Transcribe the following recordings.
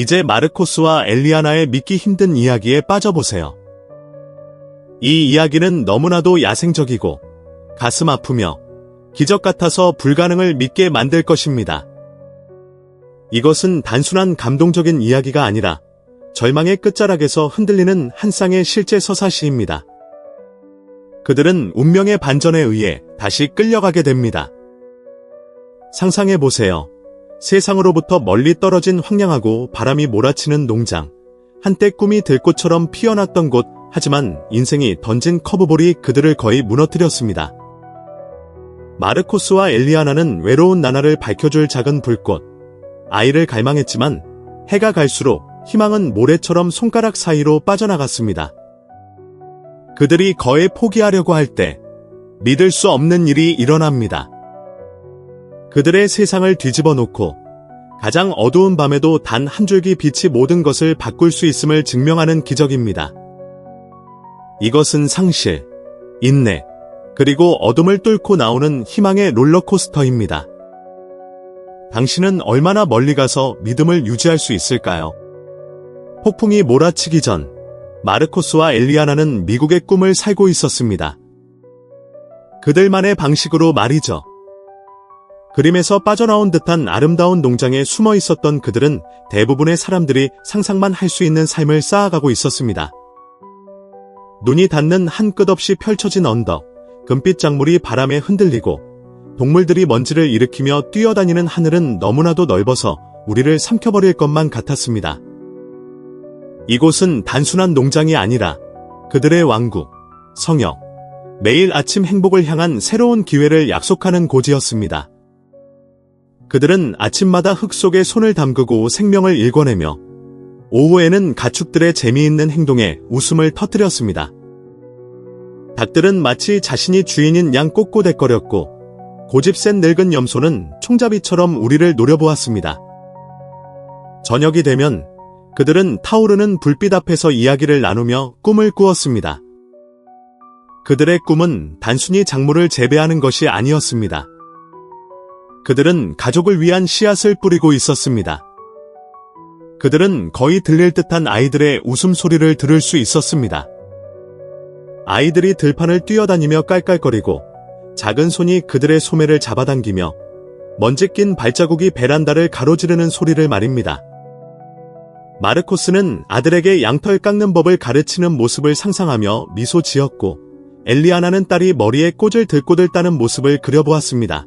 이제 마르코스와 엘리아나의 믿기 힘든 이야기에 빠져보세요. 이 이야기는 너무나도 야생적이고 가슴 아프며 기적 같아서 불가능을 믿게 만들 것입니다. 이것은 단순한 감동적인 이야기가 아니라 절망의 끝자락에서 흔들리는 한 쌍의 실제 서사시입니다. 그들은 운명의 반전에 의해 다시 끌려가게 됩니다. 상상해 보세요. 세상으로부터 멀리 떨어진 황량하고 바람이 몰아치는 농장. 한때 꿈이 들꽃처럼 피어났던 곳, 하지만 인생이 던진 커브볼이 그들을 거의 무너뜨렸습니다. 마르코스와 엘리아나는 외로운 나날을 밝혀줄 작은 불꽃. 아이를 갈망했지만 해가 갈수록 희망은 모래처럼 손가락 사이로 빠져나갔습니다. 그들이 거의 포기하려고 할 때 믿을 수 없는 일이 일어납니다. 그들의 세상을 뒤집어 놓고 가장 어두운 밤에도 단 한 줄기 빛이 모든 것을 바꿀 수 있음을 증명하는 기적입니다. 이것은 상실, 인내, 그리고 어둠을 뚫고 나오는 희망의 롤러코스터입니다. 당신은 얼마나 멀리 가서 믿음을 유지할 수 있을까요? 폭풍이 몰아치기 전 마르코스와 엘리아나는 미국의 꿈을 살고 있었습니다. 그들만의 방식으로 말이죠. 그림에서 빠져나온 듯한 아름다운 농장에 숨어 있었던 그들은 대부분의 사람들이 상상만 할 수 있는 삶을 쌓아가고 있었습니다. 눈이 닿는 한 끝없이 펼쳐진 언덕, 금빛 작물이 바람에 흔들리고 동물들이 먼지를 일으키며 뛰어다니는 하늘은 너무나도 넓어서 우리를 삼켜버릴 것만 같았습니다. 이곳은 단순한 농장이 아니라 그들의 왕국, 성역, 매일 아침 행복을 향한 새로운 기회를 약속하는 곳이었습니다. 그들은 아침마다 흙 속에 손을 담그고 생명을 일궈내며 오후에는 가축들의 재미있는 행동에 웃음을 터뜨렸습니다. 닭들은 마치 자신이 주인인 양 꼿꼿대거렸고 고집센 늙은 염소는 총잡이처럼 우리를 노려보았습니다. 저녁이 되면 그들은 타오르는 불빛 앞에서 이야기를 나누며 꿈을 꾸었습니다. 그들의 꿈은 단순히 작물을 재배하는 것이 아니었습니다. 그들은 가족을 위한 씨앗을 뿌리고 있었습니다. 그들은 거의 들릴 듯한 아이들의 웃음소리를 들을 수 있었습니다. 아이들이 들판을 뛰어다니며 깔깔거리고 작은 손이 그들의 소매를 잡아당기며 먼지 낀 발자국이 베란다를 가로지르는 소리를 말입니다. 마르코스는 아들에게 양털 깎는 법을 가르치는 모습을 상상하며 미소 지었고 엘리아나는 딸이 머리에 꽃을 들고들 따는 모습을 그려보았습니다.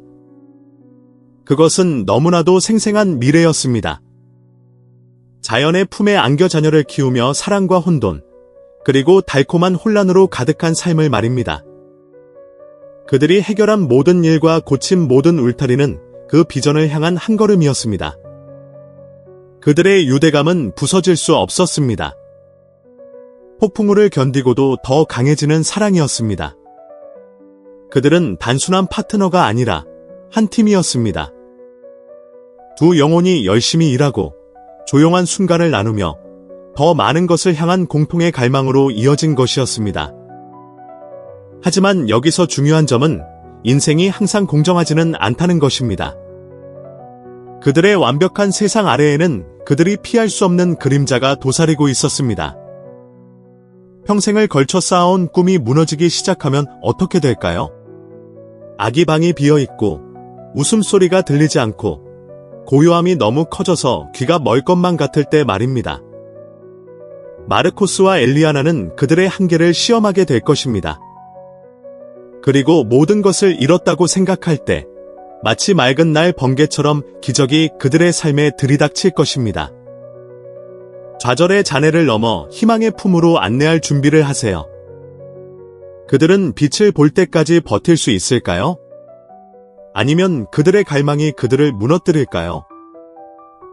그것은 너무나도 생생한 미래였습니다. 자연의 품에 안겨 자녀를 키우며 사랑과 혼돈, 그리고 달콤한 혼란으로 가득한 삶을 말입니다. 그들이 해결한 모든 일과 고친 모든 울타리는 그 비전을 향한 한 걸음이었습니다. 그들의 유대감은 부서질 수 없었습니다. 폭풍우를 견디고도 더 강해지는 사랑이었습니다. 그들은 단순한 파트너가 아니라 한 팀이었습니다. 두 영혼이 열심히 일하고 조용한 순간을 나누며 더 많은 것을 향한 공통의 갈망으로 이어진 것이었습니다. 하지만 여기서 중요한 점은 인생이 항상 공정하지는 않다는 것입니다. 그들의 완벽한 세상 아래에는 그들이 피할 수 없는 그림자가 도사리고 있었습니다. 평생을 걸쳐 쌓아온 꿈이 무너지기 시작하면 어떻게 될까요? 아기 방이 비어 있고 웃음소리가 들리지 않고 고요함이 너무 커져서 귀가 멀 것만 같을 때 말입니다. 마르코스와 엘리아나는 그들의 한계를 시험하게 될 것입니다. 그리고 모든 것을 잃었다고 생각할 때 마치 맑은 날 번개처럼 기적이 그들의 삶에 들이닥칠 것입니다. 좌절의 잔해를 넘어 희망의 품으로 안내할 준비를 하세요. 그들은 빛을 볼 때까지 버틸 수 있을까요? 아니면 그들의 갈망이 그들을 무너뜨릴까요?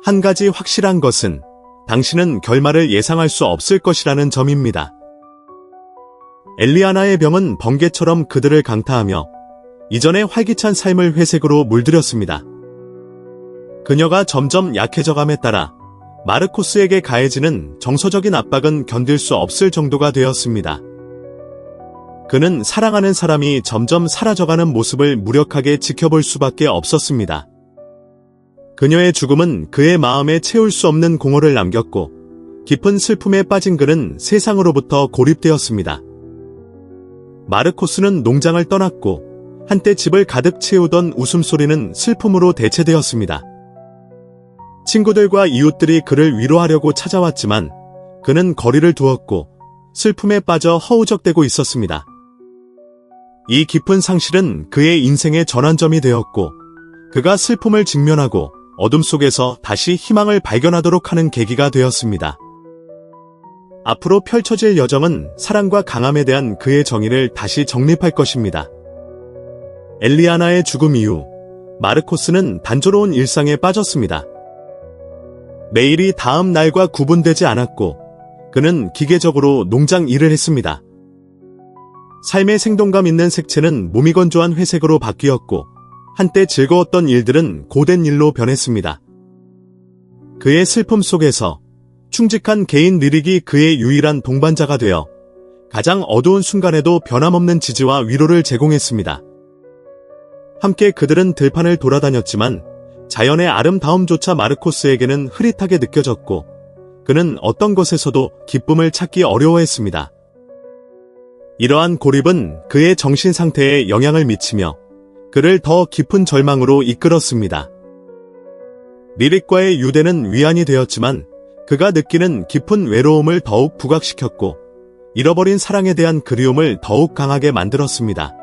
한 가지 확실한 것은 당신은 결말을 예상할 수 없을 것이라는 점입니다. 엘리아나의 병은 번개처럼 그들을 강타하며 이전의 활기찬 삶을 회색으로 물들였습니다. 그녀가 점점 약해져감에 따라 마르코스에게 가해지는 정서적인 압박은 견딜 수 없을 정도가 되었습니다. 그는 사랑하는 사람이 점점 사라져가는 모습을 무력하게 지켜볼 수밖에 없었습니다. 그녀의 죽음은 그의 마음에 채울 수 없는 공허를 남겼고 깊은 슬픔에 빠진 그는 세상으로부터 고립되었습니다. 마르코스는 농장을 떠났고 한때 집을 가득 채우던 웃음소리는 슬픔으로 대체되었습니다. 친구들과 이웃들이 그를 위로하려고 찾아왔지만 그는 거리를 두었고 슬픔에 빠져 허우적대고 있었습니다. 이 깊은 상실은 그의 인생의 전환점이 되었고 그가 슬픔을 직면하고 어둠 속에서 다시 희망을 발견하도록 하는 계기가 되었습니다. 앞으로 펼쳐질 여정은 사랑과 강함에 대한 그의 정의를 다시 정립할 것입니다. 엘리아나의 죽음 이후 마르코스는 단조로운 일상에 빠졌습니다. 매일이 다음 날과 구분되지 않았고 그는 기계적으로 농장 일을 했습니다. 삶의 생동감 있는 색채는 몸이 건조한 회색으로 바뀌었고 한때 즐거웠던 일들은 고된 일로 변했습니다. 그의 슬픔 속에서 충직한 개인 리릭이 그의 유일한 동반자가 되어 가장 어두운 순간에도 변함없는 지지와 위로를 제공했습니다. 함께 그들은 들판을 돌아다녔지만 자연의 아름다움조차 마르코스에게는 흐릿하게 느껴졌고 그는 어떤 것에서도 기쁨을 찾기 어려워했습니다. 이러한 고립은 그의 정신 상태에 영향을 미치며 그를 더 깊은 절망으로 이끌었습니다. 리릭과의 유대는 위안이 되었지만 그가 느끼는 깊은 외로움을 더욱 부각시켰고 잃어버린 사랑에 대한 그리움을 더욱 강하게 만들었습니다.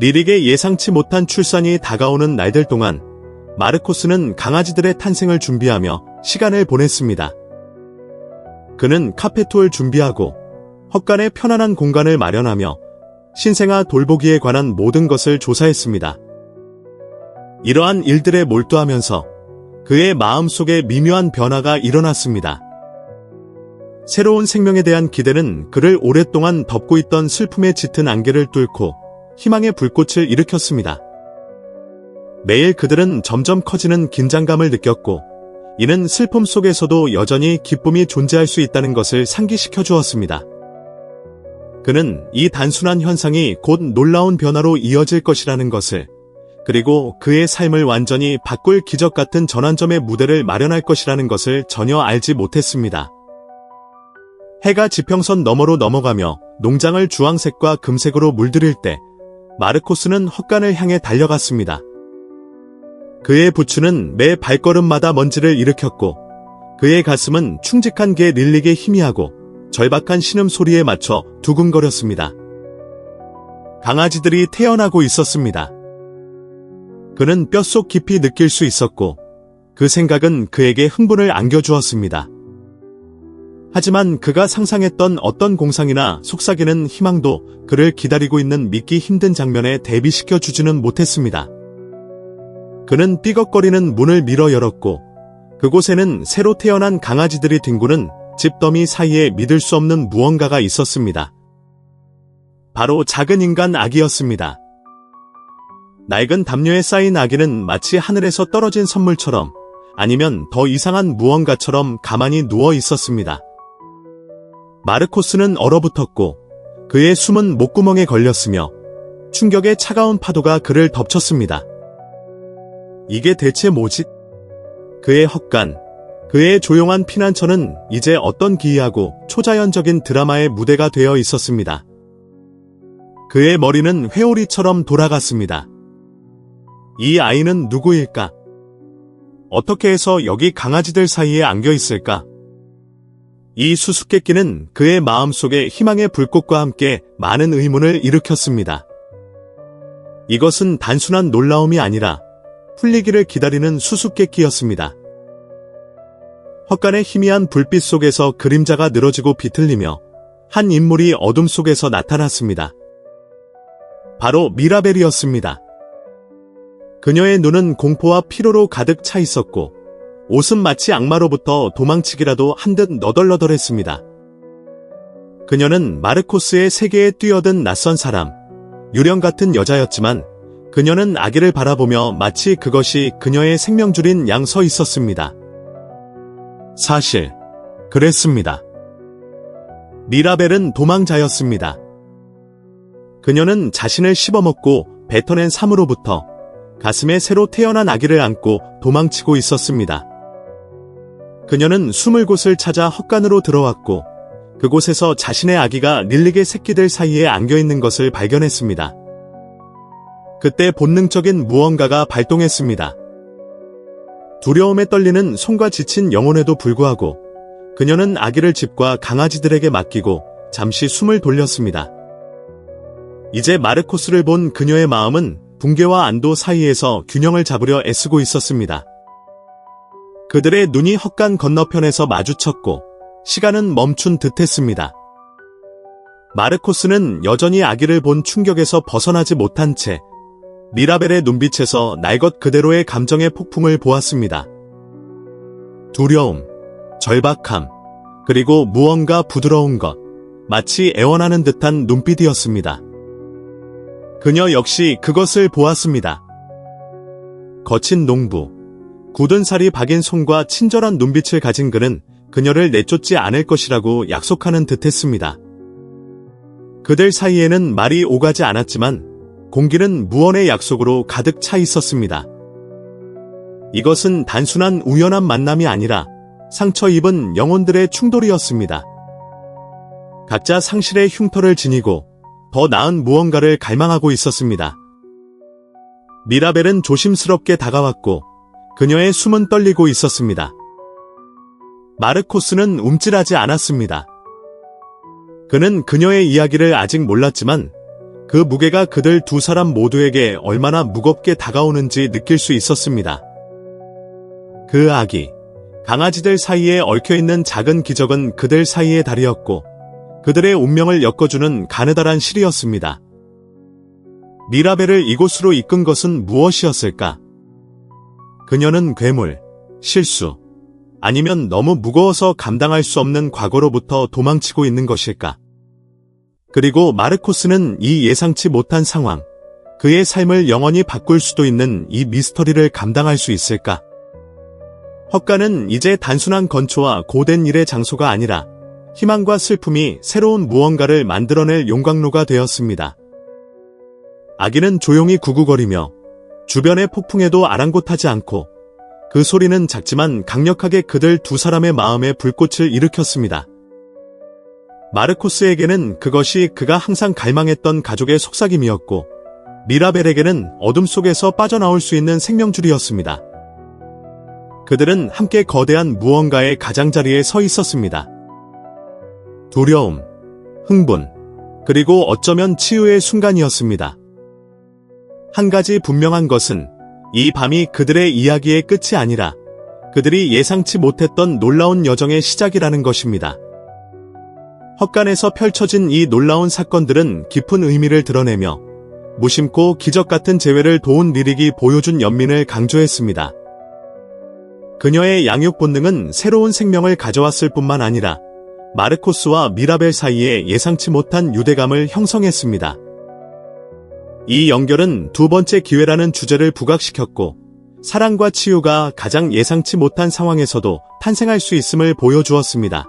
리릭의 예상치 못한 출산이 다가오는 날들 동안 마르코스는 강아지들의 탄생을 준비하며 시간을 보냈습니다. 그는 카페토를 준비하고 헛간에 편안한 공간을 마련하며 신생아 돌보기에 관한 모든 것을 조사했습니다. 이러한 일들에 몰두하면서 그의 마음속에 미묘한 변화가 일어났습니다. 새로운 생명에 대한 기대는 그를 오랫동안 덮고 있던 슬픔의 짙은 안개를 뚫고 희망의 불꽃을 일으켰습니다. 매일 그들은 점점 커지는 긴장감을 느꼈고 이는 슬픔 속에서도 여전히 기쁨이 존재할 수 있다는 것을 상기시켜 주었습니다. 그는 이 단순한 현상이 곧 놀라운 변화로 이어질 것이라는 것을 그리고 그의 삶을 완전히 바꿀 기적 같은 전환점의 무대를 마련할 것이라는 것을 전혀 알지 못했습니다. 해가 지평선 너머로 넘어가며 농장을 주황색과 금색으로 물들일 때 마르코스는 헛간을 향해 달려갔습니다. 그의 부츠는 매 발걸음마다 먼지를 일으켰고 그의 가슴은 충직한 개 릴릭의 희미하고 절박한 신음 소리에 맞춰 두근거렸습니다. 강아지들이 태어나고 있었습니다. 그는 뼛속 깊이 느낄 수 있었고 그 생각은 그에게 흥분을 안겨주었습니다. 하지만 그가 상상했던 어떤 공상이나 속삭이는 희망도 그를 기다리고 있는 믿기 힘든 장면에 대비시켜 주지는 못했습니다. 그는 삐걱거리는 문을 밀어 열었고 그곳에는 새로 태어난 강아지들이 뒹구는 집더미 사이에 믿을 수 없는 무언가가 있었습니다. 바로 작은 인간 아기였습니다. 낡은 담요에 쌓인 아기는 마치 하늘에서 떨어진 선물처럼 아니면 더 이상한 무언가처럼 가만히 누워 있었습니다. 마르코스는 얼어붙었고 그의 숨은 목구멍에 걸렸으며 충격의 차가운 파도가 그를 덮쳤습니다. 이게 대체 뭐지? 그의 헛간, 그의 조용한 피난처는 이제 어떤 기이하고 초자연적인 드라마의 무대가 되어 있었습니다. 그의 머리는 회오리처럼 돌아갔습니다. 이 아이는 누구일까? 어떻게 해서 여기 강아지들 사이에 안겨 있을까? 이 수수께끼는 그의 마음속에 희망의 불꽃과 함께 많은 의문을 일으켰습니다. 이것은 단순한 놀라움이 아니라 풀리기를 기다리는 수수께끼였습니다. 헛간의 희미한 불빛 속에서 그림자가 늘어지고 비틀리며 한 인물이 어둠 속에서 나타났습니다. 바로 미라벨이었습니다. 그녀의 눈은 공포와 피로로 가득 차 있었고 옷은 마치 악마로부터 도망치기라도 한 듯 너덜너덜했습니다. 그녀는 마르코스의 세계에 뛰어든 낯선 사람, 유령 같은 여자였지만 그녀는 아기를 바라보며 마치 그것이 그녀의 생명줄인 양 서 있었습니다. 사실, 그랬습니다. 미라벨은 도망자였습니다. 그녀는 자신을 씹어먹고 뱉어낸 삶으로부터 가슴에 새로 태어난 아기를 안고 도망치고 있었습니다. 그녀는 숨을 곳을 찾아 헛간으로 들어왔고 그곳에서 자신의 아기가 릴릭의 새끼들 사이에 안겨 있는 것을 발견했습니다. 그때 본능적인 무언가가 발동했습니다. 두려움에 떨리는 손과 지친 영혼에도 불구하고 그녀는 아기를 집과 강아지들에게 맡기고 잠시 숨을 돌렸습니다. 이제 마르코스를 본 그녀의 마음은 붕괴와 안도 사이에서 균형을 잡으려 애쓰고 있었습니다. 그들의 눈이 헛간 건너편에서 마주쳤고 시간은 멈춘 듯 했습니다. 마르코스는 여전히 아기를 본 충격에서 벗어나지 못한 채 미라벨의 눈빛에서 날 것 그대로의 감정의 폭풍을 보았습니다. 두려움, 절박함, 그리고 무언가 부드러운 것, 마치 애원하는 듯한 눈빛이었습니다. 그녀 역시 그것을 보았습니다. 거친 농부, 굳은 살이 박인 손과 친절한 눈빛을 가진 그는 그녀를 내쫓지 않을 것이라고 약속하는 듯 했습니다. 그들 사이에는 말이 오가지 않았지만 공기는 무언의 약속으로 가득 차 있었습니다. 이것은 단순한 우연한 만남이 아니라 상처 입은 영혼들의 충돌이었습니다. 각자 상실의 흉터를 지니고 더 나은 무언가를 갈망하고 있었습니다. 미라벨은 조심스럽게 다가왔고 그녀의 숨은 떨리고 있었습니다. 마르코스는 움찔하지 않았습니다. 그는 그녀의 이야기를 아직 몰랐지만 그 무게가 그들 두 사람 모두에게 얼마나 무겁게 다가오는지 느낄 수 있었습니다. 그 아기, 강아지들 사이에 얽혀있는 작은 기적은 그들 사이의 달이었고 그들의 운명을 엮어주는 가느다란 실이었습니다. 미라벨을 이곳으로 이끈 것은 무엇이었을까? 그녀는 괴물, 실수, 아니면 너무 무거워서 감당할 수 없는 과거로부터 도망치고 있는 것일까? 그리고 마르코스는 이 예상치 못한 상황, 그의 삶을 영원히 바꿀 수도 있는 이 미스터리를 감당할 수 있을까? 헛간은 이제 단순한 건초와 고된 일의 장소가 아니라 희망과 슬픔이 새로운 무언가를 만들어낼 용광로가 되었습니다. 아기는 조용히 구구거리며 주변의 폭풍에도 아랑곳하지 않고 그 소리는 작지만 강력하게 그들 두 사람의 마음에 불꽃을 일으켰습니다. 마르코스에게는 그것이 그가 항상 갈망했던 가족의 속삭임이었고 미라벨에게는 어둠 속에서 빠져나올 수 있는 생명줄이었습니다. 그들은 함께 거대한 무언가의 가장자리에 서 있었습니다. 두려움, 흥분, 그리고 어쩌면 치유의 순간이었습니다. 한 가지 분명한 것은 이 밤이 그들의 이야기의 끝이 아니라 그들이 예상치 못했던 놀라운 여정의 시작이라는 것입니다. 헛간에서 펼쳐진 이 놀라운 사건들은 깊은 의미를 드러내며 무심코 기적 같은 재회를 도운 리릭이 보여준 연민을 강조했습니다. 그녀의 양육 본능은 새로운 생명을 가져왔을 뿐만 아니라 마르코스와 미라벨 사이에 예상치 못한 유대감을 형성했습니다. 이 연결은 두 번째 기회라는 주제를 부각시켰고 사랑과 치유가 가장 예상치 못한 상황에서도 탄생할 수 있음을 보여주었습니다.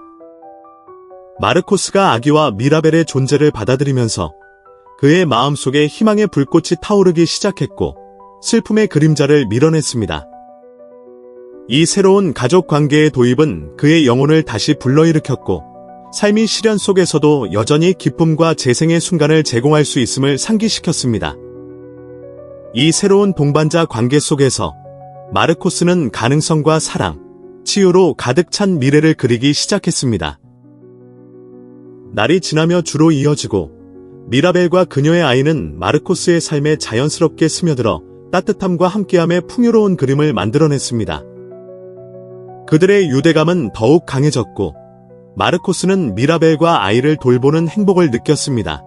마르코스가 아기와 미라벨의 존재를 받아들이면서 그의 마음속에 희망의 불꽃이 타오르기 시작했고 슬픔의 그림자를 밀어냈습니다. 이 새로운 가족 관계의 도입은 그의 영혼을 다시 불러일으켰고 삶이 시련 속에서도 여전히 기쁨과 재생의 순간을 제공할 수 있음을 상기시켰습니다. 이 새로운 동반자 관계 속에서 마르코스는 가능성과 사랑, 치유로 가득 찬 미래를 그리기 시작했습니다. 날이 지나며 주로 이어지고 미라벨과 그녀의 아이는 마르코스의 삶에 자연스럽게 스며들어 따뜻함과 함께함의 풍요로운 그림을 만들어냈습니다. 그들의 유대감은 더욱 강해졌고 마르코스는 미라벨과 아이를 돌보는 행복을 느꼈습니다.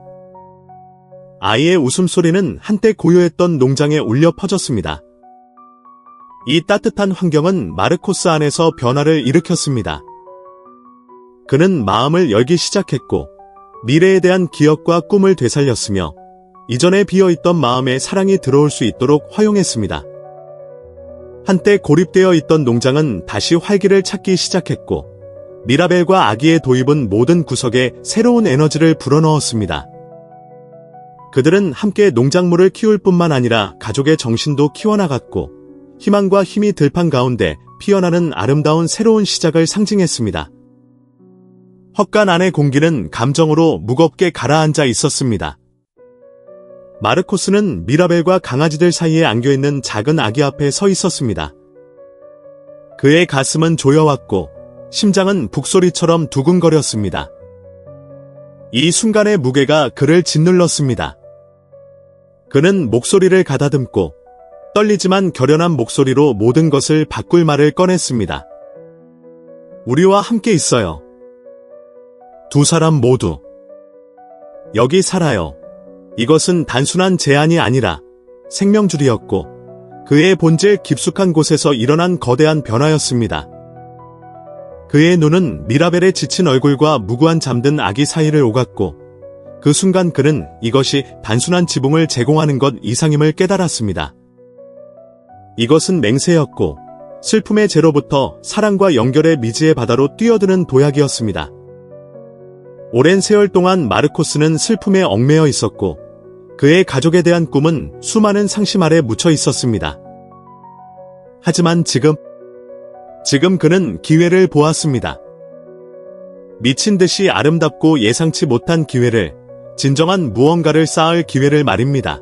아이의 웃음소리는 한때 고요했던 농장에 울려 퍼졌습니다. 이 따뜻한 환경은 마르코스 안에서 변화를 일으켰습니다. 그는 마음을 열기 시작했고 미래에 대한 기억과 꿈을 되살렸으며 이전에 비어있던 마음에 사랑이 들어올 수 있도록 허용했습니다. 한때 고립되어 있던 농장은 다시 활기를 찾기 시작했고 미라벨과 아기의 도입은 모든 구석에 새로운 에너지를 불어넣었습니다. 그들은 함께 농작물을 키울 뿐만 아니라 가족의 정신도 키워나갔고 희망과 힘이 들판 가운데 피어나는 아름다운 새로운 시작을 상징했습니다. 헛간 안의 공기는 감정으로 무겁게 가라앉아 있었습니다. 마르코스는 미라벨과 강아지들 사이에 안겨있는 작은 아기 앞에 서 있었습니다. 그의 가슴은 조여왔고 심장은 북소리처럼 두근거렸습니다. 이 순간의 무게가 그를 짓눌렀습니다. 그는 목소리를 가다듬고 떨리지만 결연한 목소리로 모든 것을 바꿀 말을 꺼냈습니다. 우리와 함께 있어요. 두 사람 모두. 여기 살아요. 이것은 단순한 제안이 아니라 생명줄이었고 그의 본질 깊숙한 곳에서 일어난 거대한 변화였습니다. 그의 눈은 미라벨의 지친 얼굴과 무구한 잠든 아기 사이를 오갔고 그 순간 그는 이것이 단순한 지붕을 제공하는 것 이상임을 깨달았습니다. 이것은 맹세였고 슬픔의 제로부터 사랑과 연결의 미지의 바다로 뛰어드는 도약이었습니다. 오랜 세월 동안 마르코스는 슬픔에 얽매여 있었고 그의 가족에 대한 꿈은 수많은 상심 아래 묻혀 있었습니다. 하지만 지금, 지금 그는 기회를 보았습니다. 미친 듯이 아름답고 예상치 못한 기회를, 진정한 무언가를 쌓을 기회를 말입니다.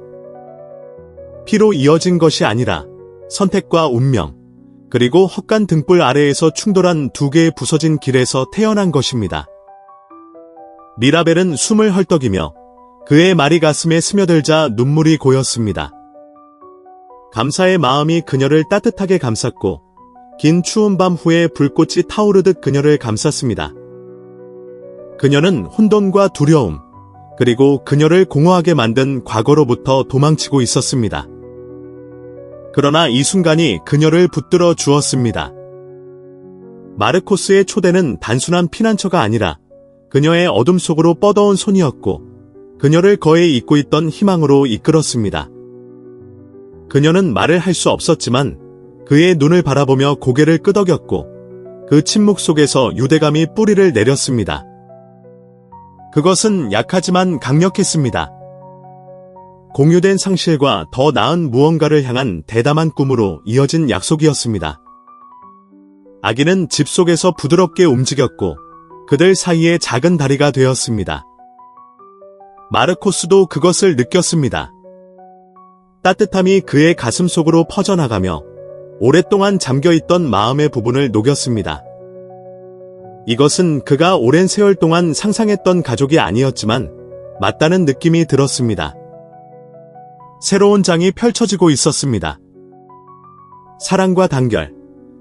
피로 이어진 것이 아니라 선택과 운명, 그리고 헛간 등불 아래에서 충돌한 두 개의 부서진 길에서 태어난 것입니다. 미라벨은 숨을 헐떡이며 그의 말이 가슴에 스며들자 눈물이 고였습니다. 감사의 마음이 그녀를 따뜻하게 감쌌고 긴 추운 밤 후에 불꽃이 타오르듯 그녀를 감쌌습니다. 그녀는 혼돈과 두려움, 그리고 그녀를 공허하게 만든 과거로부터 도망치고 있었습니다. 그러나 이 순간이 그녀를 붙들어 주었습니다. 마르코스의 초대는 단순한 피난처가 아니라 그녀의 어둠 속으로 뻗어온 손이었고 그녀를 거에 잊고 있던 희망으로 이끌었습니다. 그녀는 말을 할 수 없었지만 그의 눈을 바라보며 고개를 끄덕였고 그 침묵 속에서 유대감이 뿌리를 내렸습니다. 그것은 약하지만 강력했습니다. 공유된 상실과 더 나은 무언가를 향한 대담한 꿈으로 이어진 약속이었습니다. 아기는 집 속에서 부드럽게 움직였고 그들 사이의 작은 다리가 되었습니다. 마르코스도 그것을 느꼈습니다. 따뜻함이 그의 가슴 속으로 퍼져나가며 오랫동안 잠겨있던 마음의 부분을 녹였습니다. 이것은 그가 오랜 세월 동안 상상했던 가족이 아니었지만 맞다는 느낌이 들었습니다. 새로운 장이 펼쳐지고 있었습니다. 사랑과 단결,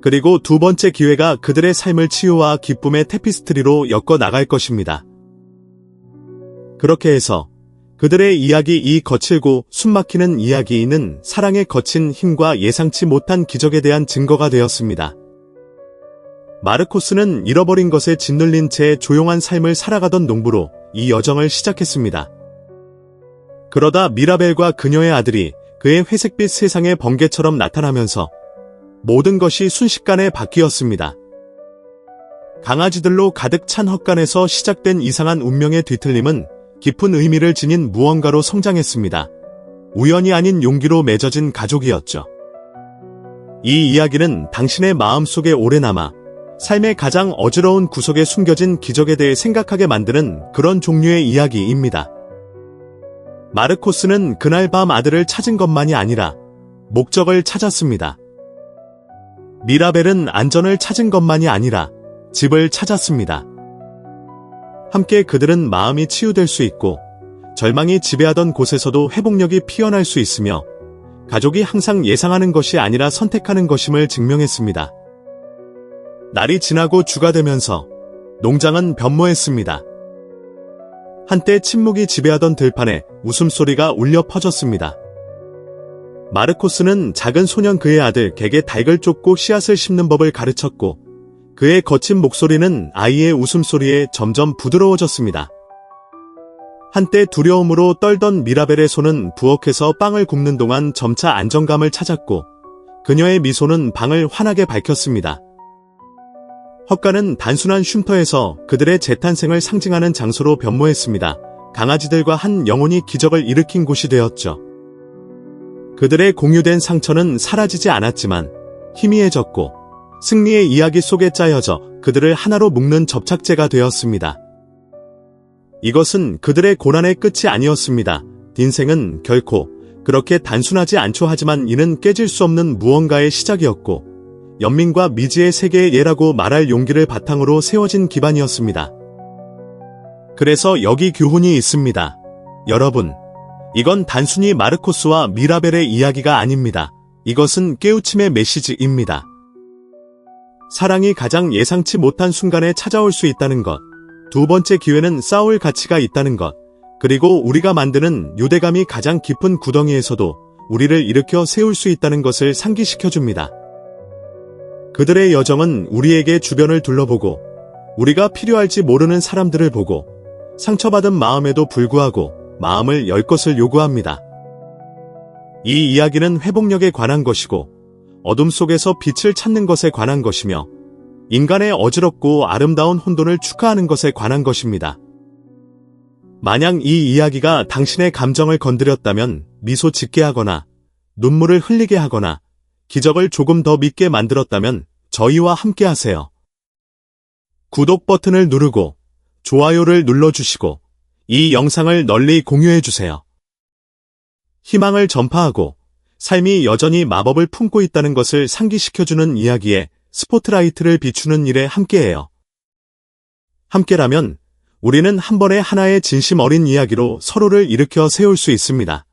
그리고 두 번째 기회가 그들의 삶을 치유와 기쁨의 테피스트리로 엮어 나갈 것입니다. 그렇게 해서 그들의 이야기 이 거칠고 숨막히는 이야기는 사랑의 거친 힘과 예상치 못한 기적에 대한 증거가 되었습니다. 마르코스는 잃어버린 것에 짓눌린 채 조용한 삶을 살아가던 농부로 이 여정을 시작했습니다. 그러다 미라벨과 그녀의 아들이 그의 회색빛 세상의 번개처럼 나타나면서 모든 것이 순식간에 바뀌었습니다. 강아지들로 가득 찬 헛간에서 시작된 이상한 운명의 뒤틀림은 깊은 의미를 지닌 무언가로 성장했습니다. 우연이 아닌 용기로 맺어진 가족이었죠. 이 이야기는 당신의 마음속에 오래 남아 삶의 가장 어지러운 구석에 숨겨진 기적에 대해 생각하게 만드는 그런 종류의 이야기입니다. 마르코스는 그날 밤 아들을 찾은 것만이 아니라 목적을 찾았습니다. 미라벨은 안전을 찾은 것만이 아니라 집을 찾았습니다. 함께 그들은 마음이 치유될 수 있고 절망이 지배하던 곳에서도 회복력이 피어날 수 있으며 가족이 항상 예상하는 것이 아니라 선택하는 것임을 증명했습니다. 날이 지나고 주가 되면서 농장은 변모했습니다. 한때 침묵이 지배하던 들판에 웃음소리가 울려 퍼졌습니다. 마르코스는 작은 소년 그의 아들 객에 닭을 쫓고 씨앗을 심는 법을 가르쳤고 그의 거친 목소리는 아이의 웃음소리에 점점 부드러워졌습니다. 한때 두려움으로 떨던 미라벨의 손은 부엌에서 빵을 굽는 동안 점차 안정감을 찾았고 그녀의 미소는 방을 환하게 밝혔습니다. 헛간은 단순한 쉼터에서 그들의 재탄생을 상징하는 장소로 변모했습니다. 강아지들과 한 영혼이 기적을 일으킨 곳이 되었죠. 그들의 공유된 상처는 사라지지 않았지만 희미해졌고 승리의 이야기 속에 짜여져 그들을 하나로 묶는 접착제가 되었습니다. 이것은 그들의 고난의 끝이 아니었습니다. 인생은 결코 그렇게 단순하지 않죠 하지만 이는 깨질 수 없는 무언가의 시작이었고 연민과 미지의 세계의 예라고 말할 용기를 바탕으로 세워진 기반이었습니다. 그래서 여기 교훈이 있습니다. 여러분, 이건 단순히 마르코스와 미라벨의 이야기가 아닙니다. 이것은 깨우침의 메시지입니다. 사랑이 가장 예상치 못한 순간에 찾아올 수 있다는 것. 두 번째 기회는 싸울 가치가 있다는 것. 그리고 우리가 만드는 유대감이 가장 깊은 구덩이에서도 우리를 일으켜 세울 수 있다는 것을 상기시켜줍니다. 그들의 여정은 우리에게 주변을 둘러보고 우리가 필요할지 모르는 사람들을 보고 상처받은 마음에도 불구하고 마음을 열 것을 요구합니다. 이 이야기는 회복력에 관한 것이고 어둠 속에서 빛을 찾는 것에 관한 것이며 인간의 어지럽고 아름다운 혼돈을 축하하는 것에 관한 것입니다. 만약 이 이야기가 당신의 감정을 건드렸다면 미소 짓게 하거나 눈물을 흘리게 하거나 기적을 조금 더 믿게 만들었다면 저희와 함께 하세요. 구독 버튼을 누르고 좋아요를 눌러주시고 이 영상을 널리 공유해주세요. 희망을 전파하고 삶이 여전히 마법을 품고 있다는 것을 상기시켜주는 이야기에 스포트라이트를 비추는 일에 함께해요. 함께라면 우리는 한 번에 하나의 진심 어린 이야기로 서로를 일으켜 세울 수 있습니다.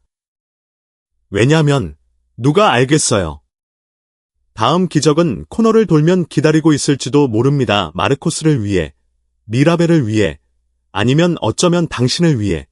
왜냐면 누가 알겠어요. 다음 기적은 코너를 돌면 기다리고 있을지도 모릅니다. 마르코스를 위해, 미라벨을 위해, 아니면 어쩌면 당신을 위해.